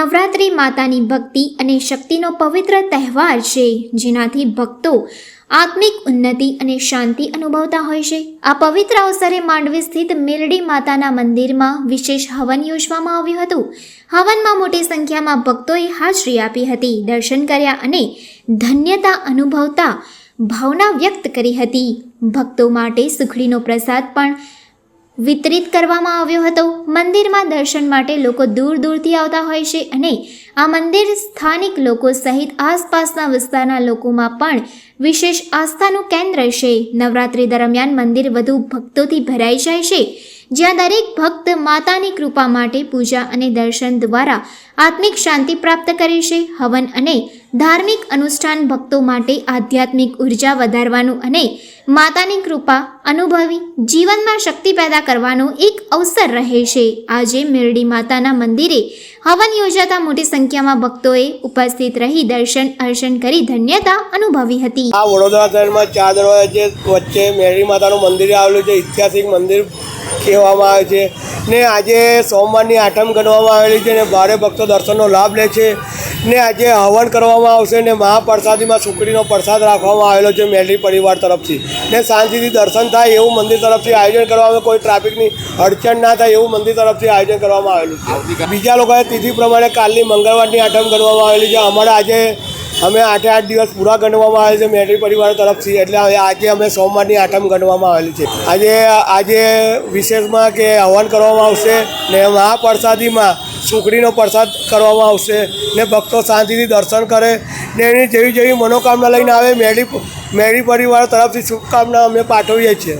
નવરાત્રિ માતાની ભક્તિ અને શક્તિનો પવિત્ર તહેવાર છે, જેનાથી ભક્તો આત્મિક ઉન્નતિ અને શાંતિ અનુભવતા હોય છે. આ પવિત્ર અવસરે માંડવી સ્થિત મેલડી માતાના મંદિરમાં વિશેષ હવન યોજવામાં આવ્યું હતું. હવનમાં મોટી સંખ્યામાં ભક્તોએ હાજરી આપી હતી, દર્શન કર્યા અને ધન્યતા અનુભવતા ભાવના વ્યક્ત કરી હતી. ભક્તો માટે સુખડીનો પ્રસાદ પણ વિતરિત કરવામાં આવ્યો હતો. મંદિરમાં દર્શન માટે લોકો દૂર દૂરથી આવતા હોય છે અને આ મંદિર સ્થાનિક લોકો સહિત આસપાસના વિસ્તારના લોકોમાં પણ વિશેષ આસ્થાનું કેન્દ્ર છે. નવરાત્રિ દરમિયાન મંદિર વધુ ભક્તોથી ભરાઈ જાય છે. જ્યાં દરેક ભક્ત માતાની કૃપા માટે પૂજા અને દર્શન દ્વારા આત્મિક શાંતિ પ્રાપ્ત કરે છે. હવન અને ધાર્મિક અનુષ્ઠાન ભક્તો માટે આધ્યાત્મિક ઊર્જા વધારવાનું અને માતાની કૃપા અનુભવી જીવનમાં શક્તિ પેદા કરવાનો એક અવસર રહે છે. આજે મેરડી માતાના મંદિરે હવન યોજાતા મોટી સંખ્યામાં ભક્તોએ ઉપસ્થિત રહી દર્શન અર્શન કરી ધન્યતા અનુભવી હતી. આ વડોદરા શહેરમાં ચાર દરવાજા વચ્ચે મેરડી માતાનું મંદિર આવેલું છે. ઐતિહાસિક મંદિર કહેવામાં આવે છે. ને આજે સોમવારની આઠમ ગણવામાં આવેલી છે ને ભારે ભક્તો દર્શનનો લાભ લે છે. ને આજે હવન કરવામાં આવશે ને મહાપ્રસાદીમાં સુકડીનો પ્રસાદ રાખવામાં આવેલો છે મેલડી પરિવાર તરફથી. ને શાંતિથી દર્શન થાય એવું મંદિર તરફથી આયોજન કરવામાં કોઈ ટ્રાફિકની અડચણ ના થાય એવું મંદિર તરફથી આયોજન કરવામાં આવેલું છે. બીજા લોકોએ તિથિ પ્રમાણે કાલની મંગળવારની આઠમ ગણવામાં આવેલી છે. અમારે આજે અમે આઠે આઠ દિવસ પૂરા ગણવામાં આવે છે મેરી પરિવાર તરફથી. એટલે આજે અમે સોમવારની આઠમ ગણવામાં આવેલી છે. આજે આજે વિશેષમાં કે હવન કરવામાં આવશે ને મહાપ્રસાદીમાં સુખડીનો પ્રસાદ કરવામાં આવશે ને ભક્તો શાંતિથી દર્શન કરે ને એની જેવી જેવી મનોકામના લઈને આવે, મેળી મેળી પરિવાર તરફથી શુભકામના અમે પાઠવીએ છીએ.